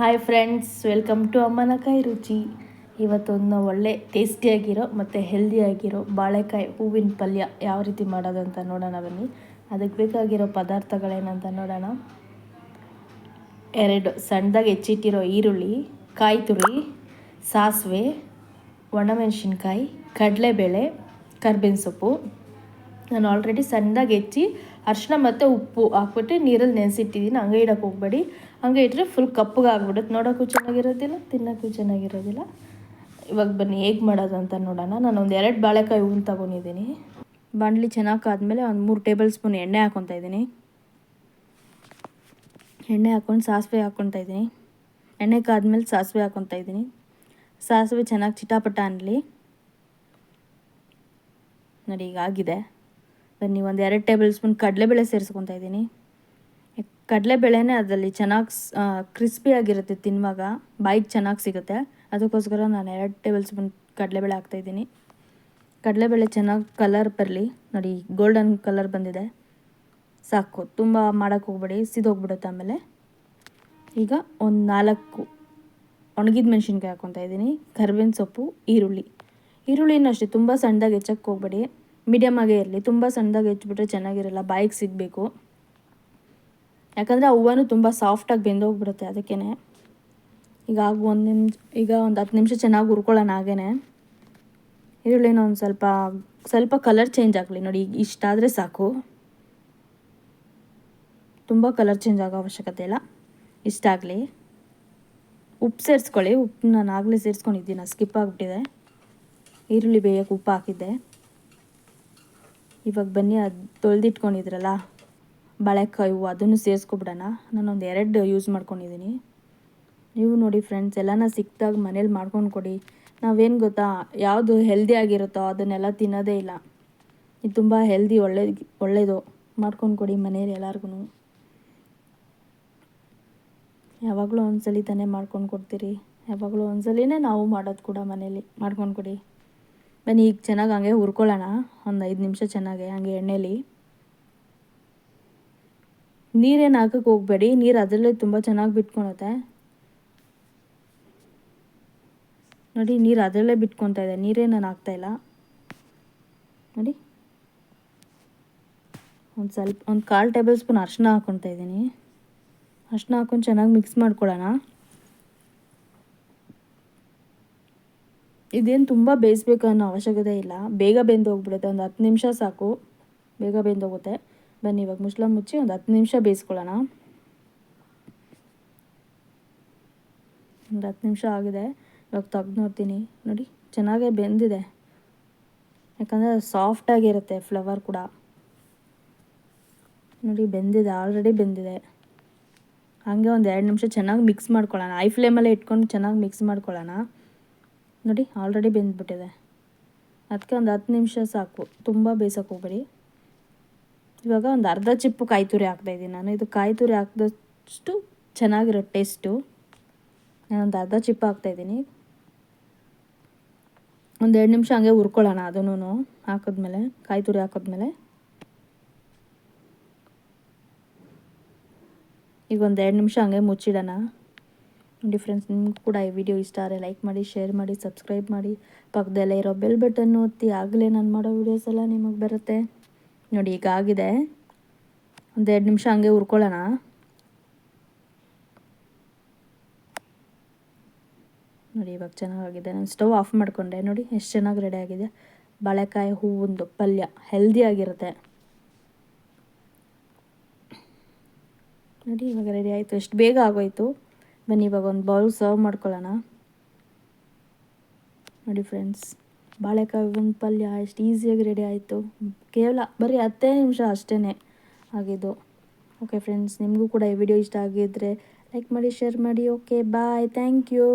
Hi friends welcome to Ammanakai Ruchi ಇವತ್ತೊಂದು ಒಳ್ಳೆ ಟೇಸ್ಟಿಯಾಗಿರೋ ಮತ್ತು ಹೆಲ್ದಿಯಾಗಿರೋ ಬಾಳೆಕಾಯಿ ಹೂವಿನ ಪಲ್ಯ ಯಾವ ರೀತಿ ಮಾಡೋದು ಅಂತ ನೋಡೋಣ ಬನ್ನಿ. ಅದಕ್ಕೆ ಬೇಕಾಗಿರೋ ಪದಾರ್ಥಗಳೇನಂತ ನೋಡೋಣ. ಎರಡು, ಸಣ್ಣದಾಗಿ ಹೆಚ್ಚಿಟ್ಟಿರೋ ಈರುಳ್ಳಿ ಕಾಯಿ ತುರಿ ಸಾಸಿವೆ, ಒಣಮೆಣಸಿನ್ಕಾಯಿ, ಕಡಲೆಬೇಳೆ, ಕರ್ಬೇವಿನ ಸೊಪ್ಪು. ನಾನು ಆಲ್ರೆಡಿ ಸಣ್ಣದಾಗಿ ಹೆಚ್ಚಿ ಅರಿಶಿನ ಮತ್ತು ಉಪ್ಪು ಹಾಕ್ಬಿಟ್ಟು ನೀರಲ್ಲಿ ನೆನೆಸಿಟ್ಟಿದ್ದೀನಿ ಹಂಗೆ ಇಡೋಕೆ ಹೋಗ್ಬೇಡಿ. ಹಂಗೆ ಇಟ್ಟರೆ ಫುಲ್ ಕಪ್ಪಗೆ ಆಗ್ಬಿಡುತ್ತೆ. ನೋಡೋಕ್ಕೂ ಚೆನ್ನಾಗಿರೋದಿಲ್ಲ, ತಿನ್ನೋಕ್ಕೂ ಚೆನ್ನಾಗಿರೋದಿಲ್ಲ. ಇವಾಗ ಬನ್ನಿ, ಹೇಗೆ ಮಾಡೋದು ಅಂತ ನೋಡೋಣ. ನಾನು ಒಂದು ಎರಡು ಬಾಳೆಕಾಯಿ ಹೂವು ತೊಗೊಂಡಿದ್ದೀನಿ. ಬಾಣಲಿ ಚೆನ್ನಾಗಿ ಆದಮೇಲೆ ಒಂದು ಮೂರು ಟೇಬಲ್ ಸ್ಪೂನ್ ಎಣ್ಣೆ ಹಾಕ್ಕೊತಾ ಇದ್ದೀನಿ. ಎಣ್ಣೆ ಹಾಕ್ಕೊಂಡು ಸಾಸಿವೆ ಹಾಕ್ಕೊತಾ ಇದ್ದೀನಿ. ಎಣ್ಣೆ ಕಾದ್ಮೇಲೆ ಸಾಸಿವೆ ಹಾಕ್ಕೊತಾ ಇದ್ದೀನಿ. ಸಾಸಿವೆ ಚೆನ್ನಾಗಿ ಚಿಟಾಪಟ ಅನ್ನಲಿ ನೋಡಿ, ಈಗ ಆಗಿದೆ. ಬನ್ನಿ, ಒಂದು ಎರಡು ಟೇಬಲ್ ಸ್ಪೂನ್ ಕಡಲೆಬೇಳೆ ಸೇರಿಸ್ಕೊತಾ ಇದ್ದೀನಿ. ಕಡಲೆಬೇಳೆನೇ ಅದರಲ್ಲಿ ಚೆನ್ನಾಗಿ ಕ್ರಿಸ್ಪಿ ಆಗಿರುತ್ತೆ ತಿನ್ನುವಾಗ ಬಾಯಿಗೆ ಚೆನ್ನಾಗಿ ಸಿಗುತ್ತೆ. ಅದಕ್ಕೋಸ್ಕರ ನಾನು ಎರಡು ಟೇಬಲ್ ಸ್ಪೂನ್ ಕಡಲೆಬೇಳೆ ಹಾಕ್ತಾಯಿದ್ದೀನಿ ಕಡಲೆಬೇಳೆ ಚೆನ್ನಾಗಿ ಕಲರ್ ಬರಲಿ. ನೋಡಿ ಗೋಲ್ಡನ್ ಕಲರ್ ಬಂದಿದೆ. ಸಾಕು. ತುಂಬ ಮಾಡೋಕ್ಕೆ ಹೋಗ್ಬೇಡಿ, ಸಿದೋಗ್ಬಿಡುತ್ತೆ ಆಮೇಲೆ. ಈಗ ಒಂದು ನಾಲ್ಕು ಒಣಗಿದ ಮೆಣಸಿನ್ಕಾಯಿ ಹಾಕ್ಕೊತಾ ಇದ್ದೀನಿ. ಕರ್ಬೇವಿನ ಸೊಪ್ಪು, ಈರುಳ್ಳಿ. ಈರುಳ್ಳಿನೂ ಅಷ್ಟೇ, ತುಂಬ ಸಣ್ಣದಾಗಿ ಹೆಚ್ಚಕ್ಕೆ ಹೋಗ್ಬೇಡಿ. ಮೀಡಿಯಮ್ ಆಗೇ ಇರಲಿ. ತುಂಬ ಸಣ್ಣದಾಗಿ ಹೆಚ್ಚಿಬಿಟ್ರೆ ಚೆನ್ನಾಗಿರಲ್ಲ. ಬಾಯಿಗೆ ಸಿಗಬೇಕು. ಯಾಕಂದರೆ ಆ ಹೂವನೂ ತುಂಬ ಸಾಫ್ಟಾಗಿ ಬೆಂದೋಗ್ಬಿಡುತ್ತೆ ಅದಕ್ಕೇ ಈಗ ಆಗ ಒಂದು ನಿಮಿಷ, ಈಗ ಒಂದು ಹತ್ತು ನಿಮಿಷ ಚೆನ್ನಾಗಿ ಹುರ್ಕೊಳ್ಳೋಣ ಹಾಗೇ ಈರುಳ್ಳಿನ ಒಂದು ಸ್ವಲ್ಪ ಸ್ವಲ್ಪ ಕಲರ್ ಚೇಂಜ್ ಆಗಲಿ. ನೋಡಿ, ಈಗ ಇಷ್ಟಾದರೆ ಸಾಕು. ತುಂಬ ಕಲರ್ ಚೇಂಜ್ ಆಗೋ ಅವಶ್ಯಕತೆ ಇಲ್ಲ. ಇಷ್ಟಾಗಲಿ ಉಪ್ಪು ಸೇರಿಸ್ಕೊಳ್ಳಿ. ಉಪ್ಪು ನಾನು ಆಗಲೇ ಸೇರಿಸ್ಕೊಂಡಿದ್ದೀನಿ. ಸ್ಕಿಪ್ ಆಗಿಬಿಟ್ಟಿದೆ. ಈರುಳ್ಳಿ ಬೇಯಕ್ಕೆ ಉಪ್ಪು ಹಾಕಿದ್ದೆ. ಇವಾಗ ಬನ್ನಿ, ಅದು ತೊಳೆದಿಟ್ಕೊಂಡಿದ್ರಲ್ಲ, ಬಾಳೆಕಾಯಿ ಹೂವು ಅದನ್ನು ಸೇರಿಸ್ಕೊಬಿಡೋಣ. ನಾನೊಂದು ಎರಡು ಯೂಸ್ ಮಾಡ್ಕೊಂಡಿದ್ದೀನಿ ನೀವು ನೋಡಿ ಫ್ರೆಂಡ್ಸ್ ಎಲ್ಲನ ಸಿಕ್ಕಿದಾಗ ಮನೇಲಿ ಮಾಡ್ಕೊಂಡು ಕೊಡಿ. ನಾವೇನು ಗೊತ್ತಾ, ಯಾವುದು ಹೆಲ್ದಿ ಆಗಿರುತ್ತೋ ಅದನ್ನೆಲ್ಲ ತಿನ್ನೋದೇ ಇಲ್ಲ. ಇದು ತುಂಬ ಹೆಲ್ದಿ ಒಳ್ಳೆ ಒಳ್ಳೆಯದು ಮಾಡ್ಕೊಂಡು ಕೊಡಿ ಮನೇಲಿ ಎಲ್ಲರಿಗೂ ಯಾವಾಗಲೂ ಒಂದ್ಸಲಿ ತಾನೇ ಮಾಡ್ಕೊಂಡು ಕೊಡ್ತೀರಿ. ಯಾವಾಗಲೂ ಒಂದ್ಸಲಿನೇ ನಾವು ಮಾಡೋದು ಕೂಡ ಮನೇಲಿ. ಮಾಡ್ಕೊಂಡು ಕೊಡಿ. ಬನ್ನಿ ಈಗ ಚೆನ್ನಾಗಿ ಹಂಗೆ ಹುರ್ಕೊಳ್ಳೋಣ, ಒಂದು ಐದು ನಿಮಿಷ ಚೆನ್ನಾಗೆ ಹಂಗೆ ಎಣ್ಣೆಲಿ. ನೀರೇನು ಹಾಕಕ್ಕೆ ಹೋಗಬೇಡಿ, ನೀರು ಅದರಲ್ಲೇ ತುಂಬ ಚೆನ್ನಾಗಿ ಬಿಟ್ಕೊಳತ್ತೆ ನೋಡಿ, ನೀರು ಅದರಲ್ಲೇ ಬಿಟ್ಕೊತಾ ಇದೆ ನೀರೇ ನಾನು ಹಾಕ್ತಾಯಿಲ್ಲ ನೋಡಿ. ಒಂದು ಸ್ವಲ್ಪ, ಒಂದು ಕಾಲು ಟೇಬಲ್ ಸ್ಪೂನ್ ಅರ್ಶಿನ ಹಾಕ್ಕೊತಾ ಇದ್ದೀನಿ. ಅರ್ಶಿನ ಹಾಕೊಂಡು ಚೆನ್ನಾಗಿ ಮಿಕ್ಸ್ ಮಾಡ್ಕೊಳ್ಳೋಣ. ಇದೇನು ತುಂಬ ಬೇಯಿಸ್ಬೇಕು ಅನ್ನೋ ಅವಶ್ಯಕತೆ ಇಲ್ಲ. ಬೇಗ ಬೆಂದು ಹೋಗ್ಬಿಡುತ್ತೆ ಒಂದು ಹತ್ತು ನಿಮಿಷ ಸಾಕು. ಬೇಗ ಬೆಂದೋಗುತ್ತೆ. ಬನ್ನಿ, ಇವಾಗ ಮುಸ್ಲ ಮುಚ್ಚಿ ಒಂದು ಹತ್ತು ನಿಮಿಷ ಬೇಯಿಸ್ಕೊಳ್ಳೋಣ. ಒಂದು ಹತ್ತು ನಿಮಿಷ ಆಗಿದೆ. ಇವಾಗ ತೆಗ್ದು ನೋಡ್ತೀನಿ. ನೋಡಿ, ಚೆನ್ನಾಗೇ ಬೆಂದಿದೆ. ಯಾಕಂದರೆ ಸಾಫ್ಟಾಗಿರುತ್ತೆ ಫ್ಲವರ್ ಕೂಡ. ನೋಡಿ, ಬೆಂದಿದೆ ಆಲ್ರೆಡಿ ಬೆಂದಿದೆ. ಹಾಗೆ ಒಂದು ಎರಡು ನಿಮಿಷ ಚೆನ್ನಾಗಿ ಮಿಕ್ಸ್ ಮಾಡ್ಕೊಳ್ಳೋಣ. ಐ ಫ್ಲೇಮಲ್ಲೇ ಇಟ್ಕೊಂಡು ಚೆನ್ನಾಗಿ ಮಿಕ್ಸ್ ಮಾಡ್ಕೊಳ್ಳೋಣ. ನೋಡಿ ಆಲ್ರೆಡಿ ಬೆಂದ್ಬಿಟ್ಟಿದೆ. ಅದಕ್ಕೆ ಒಂದು ಹತ್ತು ನಿಮಿಷ ಸಾಕು. ತುಂಬ ಬೇಯಿಸೋಕೆ ಹೋಗ್ಬೇಡಿ. ಇವಾಗ ಒಂದು ಅರ್ಧ ಚಿಪ್ಪು ಕಾಯಿ ತುರಿ ಹಾಕ್ತಾಯಿದ್ದೀನಿ ನಾನು. ಇದು ಕಾಯಿ ತುರಿ ಹಾಕಿದಷ್ಟು ಚೆನ್ನಾಗಿರೋ ಟೇಸ್ಟು ನಾನೊಂದು ಅರ್ಧ ಚಿಪ್ಪು ಹಾಕ್ತಾಯಿದ್ದೀನಿ ಒಂದು ಎರಡು ನಿಮಿಷ ಹಂಗೆ ಹುರ್ಕೊಳ್ಳೋಣ ಅದನ್ನು ಹಾಕಿದ್ಮೇಲೆ ಕಾಯಿ ತುರಿ ಹಾಕಿದ್ಮೇಲೆ. ಈಗ ಒಂದು ಎರಡು ನಿಮಿಷ ಹಂಗೆ ಮುಚ್ಚಿಡೋಣ. ನೋಡಿ ಫ್ರೆಂಡ್ಸ್ ನಿಮ್ಗೆ ಕೂಡ ಈ ವಿಡಿಯೋ ಇಷ್ಟ ಆದರೆ ಲೈಕ್ ಮಾಡಿ ಶೇರ್ ಮಾಡಿ ಸಬ್ಸ್ಕ್ರೈಬ್ ಮಾಡಿ. ಪಕ್ಕದಲ್ಲೇ ಇರೋ ಬೆಲ್ ಬಟನ್ ಒತ್ತಿ, ಆಗಲೇ ನಾನು ಮಾಡೋ ವೀಡಿಯೋಸ್ ಎಲ್ಲ ನಿಮಗೆ ಬರುತ್ತೆ. ನೋಡಿ, ಈಗ ಆಗಿದೆ. ಒಂದು ಎರಡು ನಿಮಿಷ ಹಂಗೆ ಹುರ್ಕೊಳ್ಳೋಣ ನೋಡಿ, ಇವಾಗ ಚೆನ್ನಾಗಾಗಿದೆ. ನಾನು ಸ್ಟವ್ ಆಫ್ ಮಾಡಿಕೊಂಡೆ. ನೋಡಿ, ಎಷ್ಟು ಚೆನ್ನಾಗಿ ರೆಡಿ ಆಗಿದೆ. ಬಾಳೆಕಾಯಿ ಹೂವೊಂದು ಪಲ್ಯ ಹೆಲ್ದಿ ಆಗಿರುತ್ತೆ. ನೋಡಿ, ಇವಾಗ ರೆಡಿ ಆಯಿತು. ಎಷ್ಟು ಬೇಗ ಆಗೋಯ್ತು. ಬನ್ನಿ ಇವಾಗ ಒಂದು ಬೌಲ್ ಸರ್ವ್ ಮಾಡ್ಕೊಳ್ಳೋಣ. ನೋಡಿ ಫ್ರೆಂಡ್ಸ್ ಬಾಳೆಕಾಯಿ ಒಂದು ಪಲ್ಯ ಎಷ್ಟು ಈಸಿಯಾಗಿ ರೆಡಿ ಆಯಿತು. ಕೇವಲ ಬರೀ ಹತ್ತೇ ನಿಮಿಷ ಅಷ್ಟೇ ಆಗಿದ್ದು. ಓಕೆ ಫ್ರೆಂಡ್ಸ್ ನಿಮಗೂ ಕೂಡ ಈ ವಿಡಿಯೋ ಇಷ್ಟ ಆಗಿದ್ದರೆ ಲೈಕ್ ಮಾಡಿ ಶೇರ್ ಮಾಡಿ. Okay bye thank you